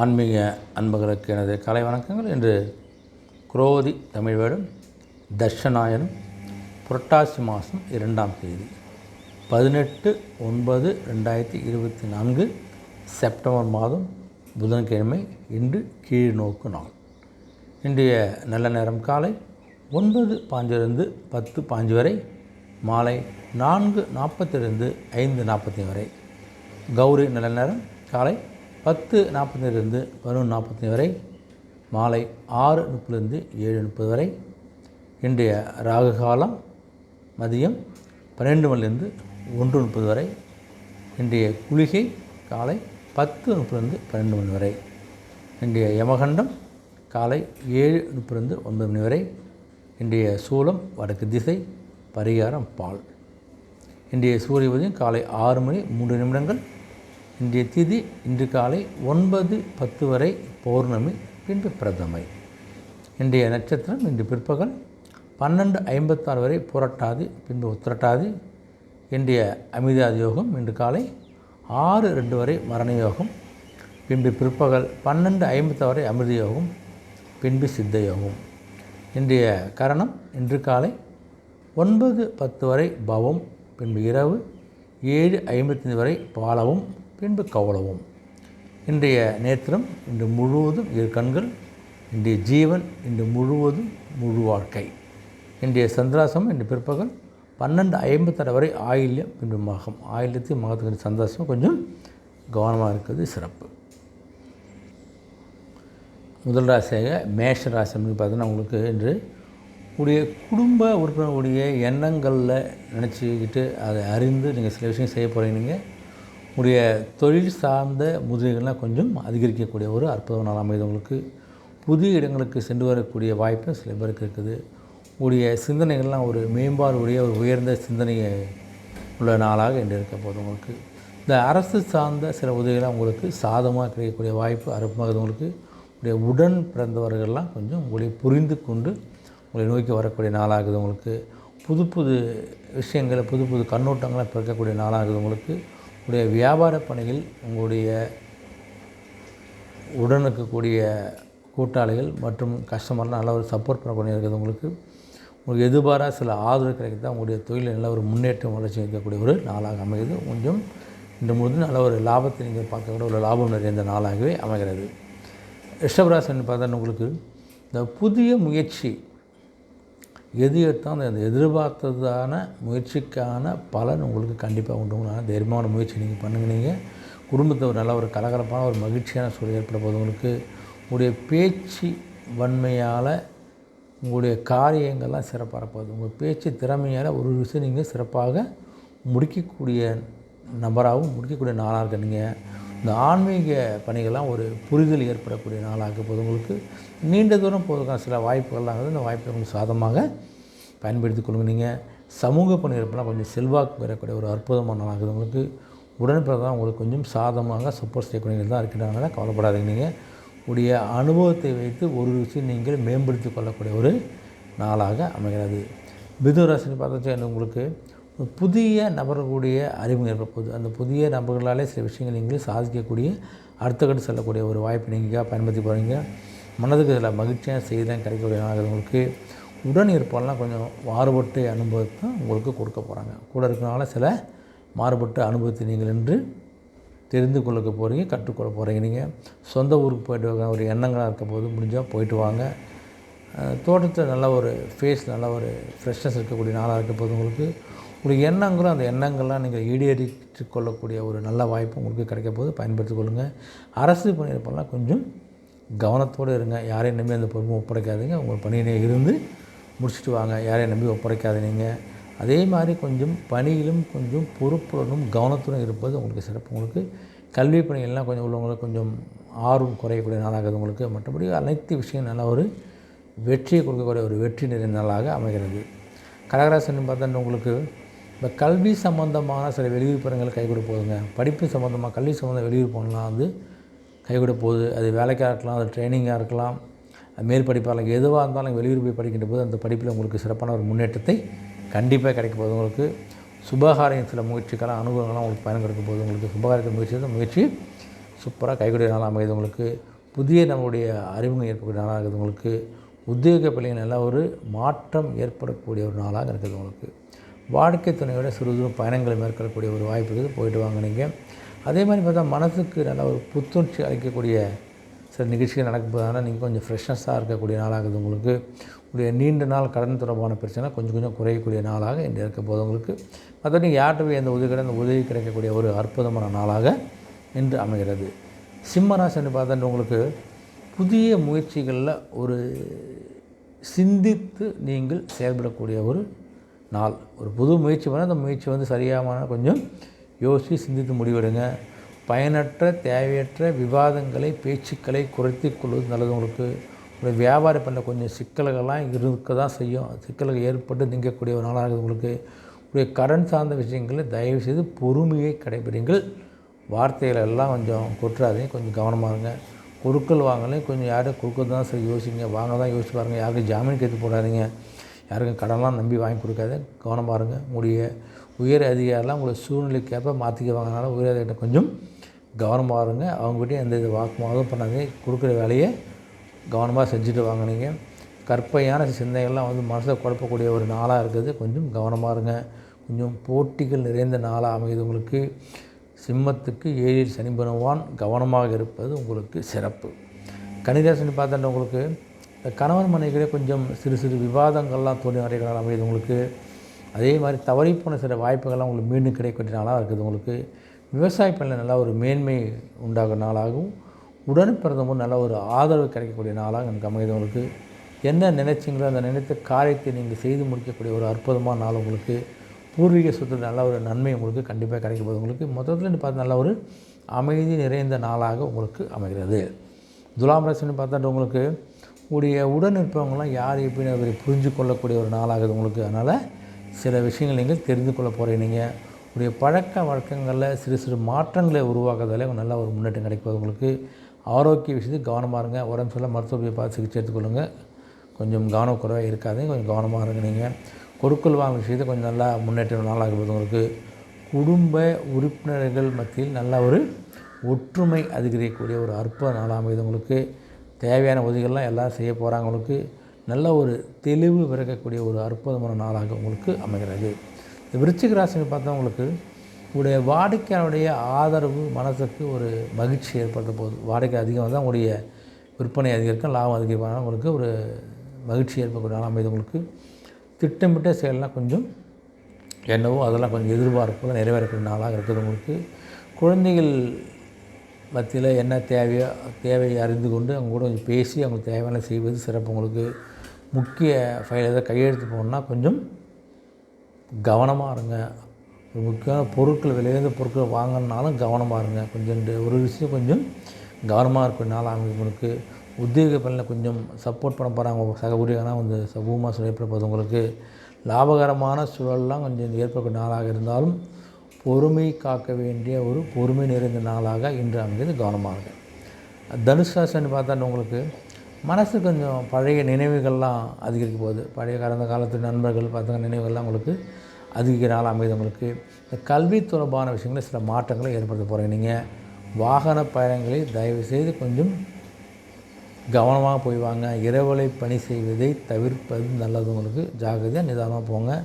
ஆன்மீக அன்பர்களுக்கு எனது கலை வணக்கங்கள். இன்று குரோதி தமிழ்வேடும் தர்ஷநாயனும் புரட்டாசி மாதம் இரண்டாம் தேதி பதினெட்டு ஒன்பது ரெண்டாயிரத்தி இருபத்தி நான்கு செப்டம்பர் மாதம் புதன்கிழமை இன்று கீழ் நோக்கு நாள். இன்றைய நல்ல நேரம் காலை ஒன்பது பாஞ்சிலிருந்து பத்து பாஞ்சு வரை மாலை நான்கு நாற்பத்திலிருந்து ஐந்து நாற்பத்தி வரை. கௌரி நல்ல நேரம். காலை பத்து நாற்பத்தஞ்சிலிருந்து பதினொன்று நாற்பத்தி வரை மாலை ஆறு முப்பதுலேருந்து ஏழு முப்பது வரை இன்றைய ராகு காலம் மதியம் பன்னெண்டு மணிலேருந்து ஒன்று முப்பது வரை இன்றைய குளிகை காலை பத்து முப்பதுலேருந்து பன்னெண்டு மணி வரை இன்றைய யமகண்டம் காலை ஏழு முப்பதுலேருந்து ஒன்பது மணி வரை இன்றைய சூலம் வடக்கு திசை பரிகாரம் பால். இன்றைய சூரிய உதயம் காலை ஆறு மணி மூன்று நிமிடங்கள் இன்றைய திதி இன்று காலை ஒன்பது பத்து வரை பௌர்ணமி பின்பு பிரதமை. இன்றைய நட்சத்திரம் இன்று பிற்பகல் பன்னெண்டு ஐம்பத்தாறு வரை புரட்டாது பின்பு உத்திரட்டாது. இன்றைய அமிதாதி யோகம் இன்று காலை ஆறு ரெண்டு வரை மரண யோகம் பின்பு பிற்பகல் பன்னெண்டு ஐம்பத்தாறு வரை அமிர்த யோகம் பின்பு சித்த யோகம். இன்றைய கரணம் இன்று காலை ஒன்பது பத்து வரை பவம் பின்பு இரவு ஏழு ஐம்பத்தஞ்சு வரை பாலவும் பின்பு கவலவும். இன்றைய நேத்திரம் இன்று முழுவதும் இரு கண்கள் இன்றைய ஜீவன் இன்று முழுவதும் முழு வாழ்க்கை. இன்றைய சந்திராசம் இன்று பிற்பகல் பன்னெண்டு ஐம்பத்தாறு வரை ஆயில்யம் பின்பு மகம் ஆயில்யத்தையும் மகத்துக்கு சந்தோஷம் கொஞ்சம் கவனமாக இருக்கிறது சிறப்பு. முதல் ராசியாக மேஷ ராசி அப்படின்னு பார்த்தீங்கன்னா உங்களுக்கு இன்று உடைய குடும்ப உறுப்பினருடைய எண்ணங்களில் நினச்சிக்கிட்டு அதை அறிந்து நீங்கள் சில விஷயம் செய்ய போகிறீங்க நீங்கள் உடைய தொழில் சார்ந்த முதலீடுகள்லாம் கொஞ்சம் அதிகரிக்கக்கூடிய ஒரு அற்புதமான நாள் அமைது உங்களுக்கு. புதிய இடங்களுக்கு சென்று வரக்கூடிய வாய்ப்பு சில பேருக்கு இருக்குது. உடைய சிந்தனைகள்லாம் ஒரு மேம்பாடு உடைய ஒரு உயர்ந்த சிந்தனையை உள்ள நாளாக என்று இருக்க போது உங்களுக்கு. இந்த அரசு சார்ந்த சில உதவிகள்லாம் உங்களுக்கு சாதமாக கிடைக்கக்கூடிய வாய்ப்பு அற்புதமாக உங்களுக்கு. உடைய உடன் பிறந்தவர்கள்லாம் கொஞ்சம் உங்களை புரிந்து கொண்டு உங்களை நோக்கி வரக்கூடிய நாளாகுது உங்களுக்கு. புது புது விஷயங்களை புது புது கண்ணோட்டங்களாக பிறக்கக்கூடிய நாளாகுது உங்களுக்கு. உங்களுடைய வியாபார பணிகள் உங்களுடைய உடன் இருக்கக்கூடிய கூட்டாளிகள் மற்றும் கஸ்டமர்லாம் நல்ல ஒரு சப்போர்ட் பண்ணக்கூடிய இருக்குது உங்களுக்கு. உங்களுக்கு எதிர்பாராக சில ஆதரவு கிடைக்கிறதா உங்களுடைய தொழிலில் நல்ல ஒரு முன்னேற்றம் வளர்ச்சி இருக்கக்கூடிய ஒரு நாளாக அமைகிறது. கொஞ்சம் இந்த முழுது நல்ல ஒரு லாபத்தை நீங்கள் பார்க்கக்கூடிய ஒரு லாபம் நிறைந்த நாளாகவே அமைகிறது. ரிஷபராசன் பார்த்தா உங்களுக்கு இந்த புதிய முயற்சி எது எடுத்தாலும் அந்த எதிர்பார்த்ததான முயற்சிக்கான பலன் உங்களுக்கு கண்டிப்பாக உண்டு. தைரியமான முயற்சி நீங்கள் பண்ணுங்க. நீங்கள் குடும்பத்தை ஒரு நல்ல ஒரு கலகலப்பான ஒரு மகிழ்ச்சியான சூழல் ஏற்பட போது உங்களுக்கு. உங்களுடைய பேச்சு வன்மையால் உங்களுடைய காரியங்கள்லாம் சிறப்பாக போகுது உங்கள் பேச்சு திறமையால் ஒரு விஷயம் நீங்கள் சிறப்பாக முடிக்கக்கூடிய நபராகவும் முடிக்கக்கூடிய நாளாக இருக்க நீங்கள் இந்த ஆன்மீக பணிகள்லாம் ஒரு புரிதல் ஏற்படக்கூடிய நாளாக போது உங்களுக்கு நீண்ட தூரம் போதுக்கான சில வாய்ப்புகள்லாம் வந்து இந்த வாய்ப்பை உங்களுக்கு சாதமாக பயன்படுத்தி கொள்ளுங்க. நீங்கள் சமூக பணிகளுக்கெல்லாம் கொஞ்சம் செல்வாக்கு பெறக்கூடிய ஒரு அற்புதமான நாளாக உங்களுக்கு உடன்பிறதான் உங்களுக்கு கொஞ்சம் சாதமாக சப்போர்ட் செய்யக்கூடிய தான் இருக்கிறனால கவலைப்படாதீங்க. நீங்கள் உடைய அனுபவத்தை வைத்து ஒரு விஷயம் நீங்கள் மேம்படுத்தி கொள்ளக்கூடிய ஒரு நாளாக அமைகிறது. மிதுராசினி பார்த்தா உங்களுக்கு புதிய நபர்களுடைய அறிமுகம் ஏற்பட போகுது அந்த புதிய நபர்களாலே சில விஷயங்கள் நீங்களும் சாதிக்கக்கூடிய அடுத்த கட்டு செல்லக்கூடிய ஒரு வாய்ப்பு நீங்கள் பயன்படுத்தி போகிறீங்க மனதுக்கு இதில் மகிழ்ச்சியான செய்தி தான் கிடைக்கக்கூடிய உங்களுக்கு உடன் இருப்பெல்லாம் கொஞ்சம் மாறுபட்டு அனுபவத்தை உங்களுக்கு கொடுக்க போகிறாங்க கூட இருக்கிறனால சில மாறுபட்டு அனுபவத்தை நீங்கள் என்று தெரிந்து கொள்ள போகிறீங்க கற்றுக்கொள்ள போகிறீங்க நீங்கள் சொந்த ஊருக்கு போயிட்டு வாங்க ஒரு எண்ணங்களாக இருக்க போது முடிஞ்சால் போயிட்டு வாங்க. தோட்டத்தில் நல்ல ஒரு ஃபேஸ் நல்ல ஒரு ஃப்ரெஷ்னஸ் இருக்கக்கூடிய நாளாக இருக்க போது உங்களுக்கு உங்களுக்கு எண்ணங்களும் அந்த எண்ணங்கள்லாம் நீங்கள் ஈடேறிட்டு கொள்ளக்கூடிய ஒரு நல்ல வாய்ப்பு உங்களுக்கு கிடைக்க போது பயன்படுத்தி கொள்ளுங்கள் அரசு பணியிருப்பெல்லாம் கொஞ்சம் கவனத்தோடு இருங்க. யாரையும் நம்பி அந்த பொறுமை ஒப்படைக்காதீங்க. உங்கள் பணியினை இருந்து முடிச்சுட்டு வாங்க. யாரையும் நம்பி ஒப்படைக்காதீங்க. அதே மாதிரி கொஞ்சம் பணியிலும் கொஞ்சம் பொறுப்புடனும் கவனத்துடன் இருப்பது உங்களுக்கு சிறப்பு. உங்களுக்கு கல்வி பணிகள்லாம் கொஞ்சம் உள்ளவங்களுக்கு கொஞ்சம் ஆர்வம் குறையக்கூடிய நாளாகுது உங்களுக்கு. மற்றபடி அனைத்து விஷயம் நல்ல ஒரு வெற்றியை கொடுக்கக்கூடிய ஒரு வெற்றி நிறைந்த நாளாக அமைகிறது. கடகராசன் பார்த்தா உங்களுக்கு இப்போ கல்வி சம்மந்தமான சில வெளியூர் கை கொடுப்போதுங்க போகுதுங்க. படிப்பு சம்மந்தமாக கல்வி சம்மந்தம் வெளியூர் வந்து கை போகுது. அது வேலைக்காக இருக்கலாம் அது ட்ரைனிங்காக இருக்கலாம் மேல் எதுவாக இருந்தாலும் வெளியூர் போய் படிக்கின்ற போது அந்த படிப்பில் உங்களுக்கு சிறப்பான ஒரு முன்னேற்றத்தை கண்டிப்பாக கிடைக்க போகுது. உங்களுக்கு சுபகாரியம் சில முயற்சிக்கெல்லாம் அனுபவங்கள்லாம் உங்களுக்கு பயன் கிடைக்கும் போகுது. உங்களுக்கு சுபகாரியத்தை முயற்சி முயற்சி சூப்பராக கைகூடிய நாளாக அமையுது. உங்களுக்கு புதிய நம்மளுடைய அறிமுகம் ஏற்படக்கூடிய நாளாக இருக்குது. உங்களுக்கு உத்தியோக பிள்ளைகள் நல்ல ஒரு மாற்றம் ஏற்படக்கூடிய ஒரு நாளாக இருக்குது. உங்களுக்கு வாழ்க்கை துணையோட சிறு பயணங்களை மேற்கொள்ளக்கூடிய ஒரு வாய்ப்பு இருக்குது. போயிட்டு வாங்க நீங்கள் அதே மாதிரி பார்த்தா மனசுக்கு நல்ல ஒரு புத்துணர்ச்சி அளிக்கக்கூடிய சில நிகழ்ச்சிகள் நடக்கும்போதுனால நீங்கள் கொஞ்சம் ஃப்ரெஷ்னஸாக இருக்கக்கூடிய நாளாகுது உங்களுக்கு. உடைய நீண்ட நாள் கடன் தொடர்பான பிரச்சனை கொஞ்சம் கொஞ்சம் குறையக்கூடிய நாளாக இன்று இருக்க போது உங்களுக்கு. மற்றபடி யார்கிட்ட போய் அந்த உதவி கிடை அந்த உதவி கிடைக்கக்கூடிய ஒரு அற்புதமான நாளாக இன்று அமைகிறது. சிம்மராசின்னு பார்த்தா உங்களுக்கு புதிய முயற்சிகளில் ஒரு சிந்தித்து நீங்கள் செயல்படக்கூடிய ஒரு நாள். ஒரு புது முயற்சி பண்ணால் அந்த முயற்சி வந்து சரியான கொஞ்சம் யோசித்து சிந்தித்து முடிவெடுங்க. பயனற்ற தேவையற்ற விவாதங்களை பேச்சுக்களை குறைத்து கொள்வது நல்லது உங்களுக்கு. உங்களுடைய வியாபாரம் பண்ண கொஞ்சம் சிக்கல்கள்லாம் இருக்க தான் செய்யும். சிக்கல்கள் ஏற்பட்டு நீங்கக்கூடிய ஒரு நாளாக இருக்குது உங்களுக்கு. உங்களுடைய கடன் சார்ந்த விஷயங்களில் தயவுசெய்து பொறுமையை கடைபிடிங்கள். வார்த்தைகள் எல்லாம் கொஞ்சம் கொட்டுறாதீங்க. கொஞ்சம் கவனமாக இருங்க. கொடுக்கல் வாங்கலையும் கொஞ்சம் யாரும் கொடுக்க தான் சரி யோசிங்க. வாங்க தான் யோசிச்சு பாருங்கள் யாருக்கும் ஜாமீன் கேட்டு போடாதீங்க. யாருக்கும் கடன்லாம் நம்பி வாங்கி கொடுக்காத கவனமாக இருங்க உங்களுடைய உயர் அதிகாரிலாம் உங்களுடைய சூழ்நிலைக்கேற்ப மாற்றிக்க வாங்கினால உயர் அதிகாரிகிட்ட கொஞ்சம் கவனமாக இருங்க அவங்ககிட்ட எந்த இது வாக்குவாதம் பண்ணாதீங்க. கொடுக்குற வேலையை கவனமாக செஞ்சுட்டு வாங்கினீங்க கற்பையான சிந்தனைகள்லாம் வந்து மனசை குழப்பக்கூடிய ஒரு நாளாக இருக்குது. கொஞ்சம் கவனமாக இருங்க. கொஞ்சம் போட்டிகள் நிறைந்த நாளாக அமையுது உங்களுக்கு. சிம்மத்துக்கு ஏழில் சனி பகவான் கவனமாக இருப்பது உங்களுக்கு சிறப்பு. கன்னிராசினி பார்த்தா உங்களுக்கு இந்த கணவன் மனைவிகளே கொஞ்சம் சிறு சிறு விவாதங்கள்லாம் தோன்றி வரைகளால் நாள் அமையுது உங்களுக்கு. அதே மாதிரி தவறிப்போன சில வாய்ப்புகள்லாம் உங்களுக்கு மீண்டும் கிடைக்கக்கூடிய நாளாக இருக்குது உங்களுக்கு. விவசாய பணியில் நல்லா ஒரு மேன்மை உண்டாகிற நாளாகவும் உடன் பிறந்தமும் நல்ல ஒரு ஆதரவு கிடைக்கக்கூடிய நாளாக எனக்கு அமையுது உங்களுக்கு. என்ன நினைச்சிங்களோ அந்த நினைத்த காரியத்தை நீங்கள் செய்து முடிக்கக்கூடிய ஒரு அற்புதமான நாள் உங்களுக்கு. பூர்வீக சொத்து நல்ல ஒரு நன்மை உங்களுக்கு கண்டிப்பாக கிடைக்க போகுது உங்களுக்கு. மொத்தத்தில் பார்த்து நல்ல ஒரு அமைதி நிறைந்த நாளாக உங்களுக்கு அமைகிறது. துலாம் ராசின்னு பார்த்தா உங்களுக்கு உடைய உடன் இருப்பவங்களாம் யார் எப்படி அவரை புரிஞ்சு கொள்ளக்கூடிய ஒரு நாளாகுது உங்களுக்கு? அதனால் சில விஷயங்கள் நீங்கள் தெரிந்து கொள்ள போகிறீங்க நீங்கள் உடைய பழக்க வழக்கங்களில் சிறு சிறு மாற்றங்களை உருவாக்குறதாலே நல்ல ஒரு முன்னேற்றம் கிடைக்கும் உங்களுக்கு. ஆரோக்கிய விஷயத்துக்கு கவனமாக இருங்க. உடம்பு சொல்ல மருத்துவ பார்த்து சிகிச்சை எடுத்துக்கொள்ளுங்க கொஞ்சம் கவனக்குறைவாக இருக்காதீங்க. கொஞ்சம் கவனமாக இருங்க நீங்கள் கொடுக்கல் வாங்க விஷயத்தை கொஞ்சம் நல்லா முன்னேற்றம் நாளாக போது உங்களுக்கு. குடும்ப உறுப்பினர்கள் மத்தியில் நல்ல ஒரு ஒற்றுமை அதிகரிக்கக்கூடிய ஒரு அற்புத நாளாக அமைது உங்களுக்கு. தேவையான உதவிகள்லாம் எல்லாம் செய்ய போகிறாங்க உங்களுக்கு நல்ல ஒரு தெளிவு பிறக்கக்கூடிய ஒரு அற்புதமான நாளாக உங்களுக்கு அமைகிறது. இந்த விருச்சிக ராசினு பார்த்தா உங்களுக்கு உங்களுடைய வாடிக்கையாளருடைய ஆதரவு மனசுக்கு ஒரு மகிழ்ச்சி ஏற்படுத்த போகுது வாடிக்கை அதிகம் தான் உங்களுடைய விற்பனை அதிகரிக்கும் லாபம் அதிகமாக உங்களுக்கு ஒரு மகிழ்ச்சி ஏற்படக்கூடிய நாளாக அமைது உங்களுக்கு. திட்டமிட்ட செயல்லாம் கொஞ்சம் என்னவோ அதெல்லாம் கொஞ்சம் எதிர்பார்ப்புகள் நிறைவேறக்கூடிய நாளாக இருக்குது உங்களுக்கு. குழந்தைகள் மத்தியில் என்ன தேவையோ தேவையை அறிந்து கொண்டு அவங்க கூட கொஞ்சம் பேசி அவங்களுக்கு தேவையான செய்வது சிறப்பு. உங்களுக்கு முக்கிய ஃபைல் எதாவது கையெழுத்து போகணுன்னா கொஞ்சம் கவனமாக இருங்க. ஒரு முக்கியமான பொருட்கள் விலையுந்த பொருட்கள் வாங்கினாலும் கவனமாக இருங்க. கொஞ்சம் ஒரு விஷயம் கொஞ்சம் கவனமாக இருக்கும் நாளாக உங்களுக்கு. உத்தியோக பணியில் கொஞ்சம் சப்போர்ட் பண்ண போகிறாங்க சக ஊழியர்களாக வந்து சமூகமாக சொல்லப்பட போகுது உங்களுக்கு. லாபகரமான சூழல்லாம் கொஞ்சம் ஏற்படக்கூடிய நாளாக இருந்தாலும் பொறுமை காக்க வேண்டிய ஒரு பொறுமை நிறைந்த நாளாக இன்று அமைந்தது கவனமாக. இருக்கு. தனுசு ராசின்னு பார்த்தா உங்களுக்கு மனசு கொஞ்சம் பழைய நினைவுகள்லாம் அதிகரிக்க போகுது. பழைய கடந்த காலத்து நண்பர்கள் பார்த்தாங்க நினைவுகள்லாம் உங்களுக்கு அதிகரிக்கிற நாள் அமைது உங்களுக்கு. இந்த கல்வி தொடர்பான விஷயங்களில் சில மாற்றங்களை ஏற்படுத்த போகிறீங்க நீங்கள் வாகன பயணங்களில் தயவு செய்து கொஞ்சம் கவனமாக போய் வாங்க. இரவலை பணி செய்வதை தவிர்ப்பது நல்லது. உங்களுக்கு ஜாகிரதையாக நிதானமாக போங்க.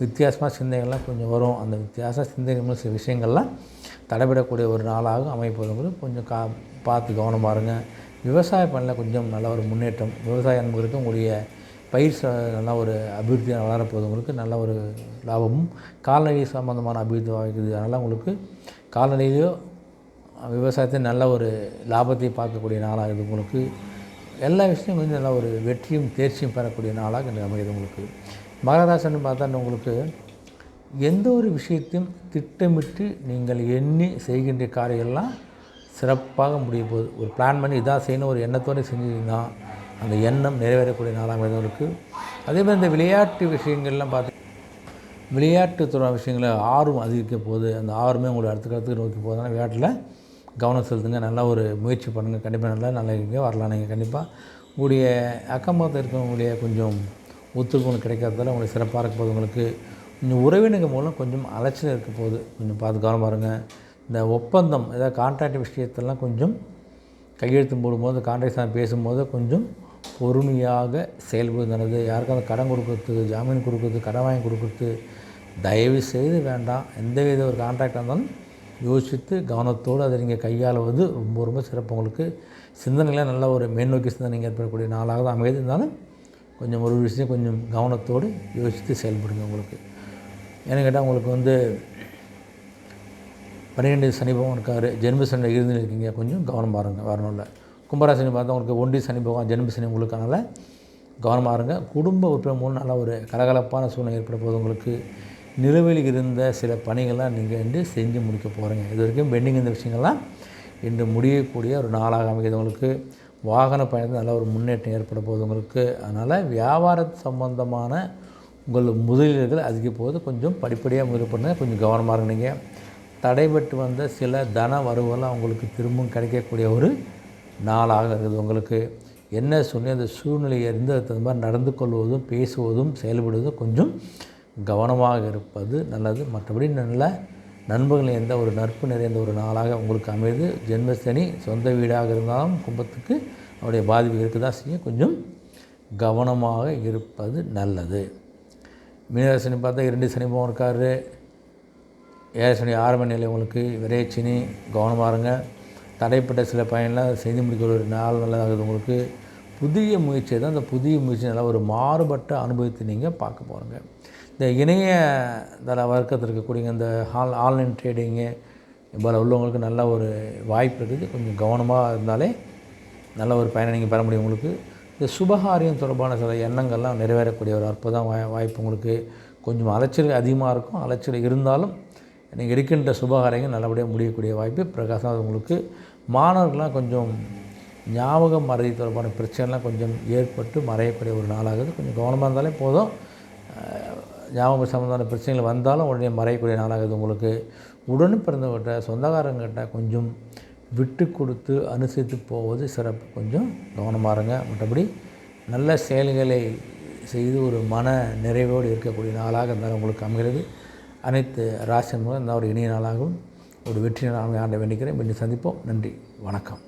வித்தியாசமாக சிந்தனைகள்லாம் கொஞ்சம் வரும். அந்த வித்தியாச சிந்தனைகள் சில விஷயங்கள்லாம் தடைபடக்கூடிய ஒரு நாளாக அமைப்பதுங்கிறது கொஞ்சம் கா பார்த்து கவனமாக இருங்க விவசாய பணியில் கொஞ்சம் நல்ல ஒரு முன்னேற்றம். விவசாய அன்புகளுக்கு உங்களுடைய பயிர் நல்ல ஒரு அபிவிருத்தி வளரப்போகுது உங்களுக்கு நல்ல ஒரு லாபமும் கால்நடை சம்பந்தமான அபிவிருத்தி வாய்க்குது. அதனால் உங்களுக்கு கால்நடையிலையோ விவசாயத்தை நல்ல ஒரு லாபத்தை பார்க்கக்கூடிய நாளாக இது உங்களுக்கு. எல்லா விஷயமும் கொஞ்சம் நல்ல ஒரு வெற்றியும் தேர்ச்சியும் பெறக்கூடிய நாளாக இன்று அமைகிறது உங்களுக்கு. மகராசன் பார்த்தா உங்களுக்கு எந்த ஒரு விஷயத்தையும் திட்டமிட்டு நீங்கள் எண்ணி செய்கின்ற காரியெல்லாம் சிறப்பாக முடிய போகுது. ஒரு பிளான் பண்ணி இதாக செய்யணும் ஒரு எண்ணத்தோடு செஞ்சீங்கன்னா அந்த எண்ணம் நிறைவேறக்கூடிய நாளாக அமைந்தவங்களுக்கு அதே மாதிரி இந்த விளையாட்டு விஷயங்கள்லாம் பார்த்து விளையாட்டு துறை விஷயங்களில் ஆர்வம் அதிகரிக்க போகுது. அந்த ஆர்வமே உங்களை அடுத்த காலத்துக்கு நோக்கி போகுதுன்னா விளையாட்டில் கவனம் செலுத்துங்க நல்லா ஒரு முயற்சி பண்ணுங்கள் கண்டிப்பாக நல்லா நல்லா இங்கே வரலாம் நீங்கள் கண்டிப்பாக உங்களுடைய அக்கம் பக்கத்தில் இருக்கவங்களுடைய கொஞ்சம் ஒத்துழைப்பு கிடைக்காததால் உங்களுக்கு சிறப்பாக இருக்க போது உங்களுக்கு. கொஞ்சம் உறவினங்க மூலம் கொஞ்சம் அலைச்சல் இருக்க போகுது. கொஞ்சம் பார்த்து கவனமாக இருங்க இந்த ஒப்பந்தம் ஏதாவது கான்ட்ராக்ட் விஷயத்தெல்லாம் கொஞ்சம் கையெழுத்து போடும்போது கான்ட்ராக்ட் பேசும்போது கொஞ்சம் பொறுமையாக செயல்படுவது நல்லது. யாருக்காவது கடன் கொடுக்குறது ஜாமீன் கொடுக்குறது கடன் வாங்கி கொடுக்குறது தயவு செய்து வேண்டாம். எந்த வித ஒரு கான்ட்ராக்டாக இருந்தாலும் யோசித்து கவனத்தோடு அதை நீங்கள் கையாளுவது ரொம்ப ரொம்ப சிறப்பு. உங்களுக்கு சிந்தனையில் நல்ல ஒரு மேல்நோக்கி சிந்தனை ஏற்படக்கூடிய நாளாக தான் அமைதி. இருந்தாலும் கொஞ்சம் ஒரு விஷயம் கொஞ்சம் கவனத்தோடு யோசித்து செயல்படுங்க உங்களுக்கு. ஏன்னு கேட்டால் உங்களுக்கு வந்து பன்னிரெண்டு சனி பகவான் இருக்கார் ஜென்ம சனியில் இருந்து இருக்கீங்க கொஞ்சம் கவனம் பாருங்கள் வரணும் இல்லை கும்பராசனி பார்த்தா உங்களுக்கு ஒண்டி சனி பகவான் ஜென்ம சனி உங்களுக்கு அதனால் கவனமாக இருங்க. குடும்ப உறுப்பினர் மூலம் நல்ல ஒரு கலகலப்பான சூழ்நிலை ஏற்பட போது உங்களுக்கு. நிலுவையில் இருந்த சில பணிகள்லாம் நீங்கள் வந்து செஞ்சு முடிக்க போகிறீங்க இது வரைக்கும் பெண்டிங் இந்த விஷயங்கள்லாம் இன்று முடியக்கூடிய ஒரு நாளாக அமைகிறது உங்களுக்கு. வாகன பயணத்தில் நல்ல ஒரு முன்னேற்றம் ஏற்பட போகுது உங்களுக்கு அதனால் வியாபார சம்பந்தமான உங்கள் முதலீடுகள் அதிக போது கொஞ்சம் படிப்படியாக முதலீடு பண்ண கொஞ்சம் கவனமாக இருங்க நீங்கள் தடைபட்டு வந்த சில தன வரவுகள்லாம் உங்களுக்கு திரும்பவும் கிடைக்கக்கூடிய ஒரு நாளாக இருக்குது உங்களுக்கு. என்ன சொல்லி அந்த சூழ்நிலையை இருந்து அதுக்கு தகுந்த மாதிரி நடந்து கொள்வதும் பேசுவதும் செயல்படுவதும் கொஞ்சம் கவனமாக இருப்பது நல்லது. மற்றபடி நல்ல நண்பர்கள் எந்த ஒரு நட்பு நிறைந்த ஒரு நாளாக உங்களுக்கு அமைது? ஜென்மசனி சொந்த வீடாக இருந்தாலும் கும்பத்துக்கு அவருடைய பாதிப்பு இருக்க தான் செய்யும். கொஞ்சம் கவனமாக இருப்பது நல்லது. மீனராசனி பார்த்தா இரண்டு சனி பவன் இருக்காரு. ஆரம்ப நிலை உங்களுக்கு விரைச்சினி கவனமாக இருங்க. தடைப்பட்ட சில பயனெலாம் செய்து முடிக்கிற ஒரு நாள் நல்லதாகுது உங்களுக்கு. புதிய முயற்சி தான் அந்த புதிய முயற்சி நல்லா ஒரு மாறுபட்ட அனுபவத்தை நீங்கள் பார்க்க போகிறீங்க இந்த இணைய தள வர்க்கத்தில் இருக்கக்கூடிய இந்த ஆல் ஆன்லைன் ட்ரேடிங்கு இவ்வளோ உள்ளவங்களுக்கு நல்ல ஒரு வாய்ப்பு இருக்குது. கொஞ்சம் கவனமாக இருந்தாலே நல்ல ஒரு பயனை நீங்கள் பெற முடியும் உங்களுக்கு. இந்த சுபகாரியம் தொடர்பான சில எண்ணங்கள்லாம் நிறைவேறக்கூடிய ஒரு அற்புதம் வாய் வாய்ப்பு உங்களுக்கு கொஞ்சம் அலைச்சல் அதிகமாக இருக்கும். அலைச்சல் இருந்தாலும் நீங்கள் இருக்கின்ற சுபகாரியங்கள் நல்லபடியாக முடியக்கூடிய வாய்ப்பு பிரகாசம் உங்களுக்கு. மாணவர்கள்லாம் கொஞ்சம் ஞாபகம் மறதி தொடர்பான பிரச்சனைலாம் கொஞ்சம் ஏற்பட்டு மறையக்கூடிய ஒரு நாளாகுது. கொஞ்சம் கவனமாக இருந்தாலே போதும். ஞாபகம் சம்மந்தமான பிரச்சனைகள் வந்தாலும் உடனே மறையக்கூடிய நாளாகுது உங்களுக்கு உடன் பிறந்தவர்கிட்ட சொந்தக்காரங்கிட்ட கொஞ்சம் விட்டு கொடுத்து அனுசரித்து போவது சிறப்பு. கொஞ்சம் கவனமாக இருங்க. மற்றபடி நல்ல செயல்களை செய்து ஒரு மன நிறைவோடு இருக்கக்கூடிய நாளாக இருந்தாலும் உங்களுக்கு அமைகிறது. அனைத்து ராசியின் மூலம் இந்த ஒரு இனிய நாளாகவும் ஒரு வெற்றி நாளாக ஆண்டை வேண்டிக்கிறேன். மீண்டும் சந்திப்போம். நன்றி. வணக்கம்.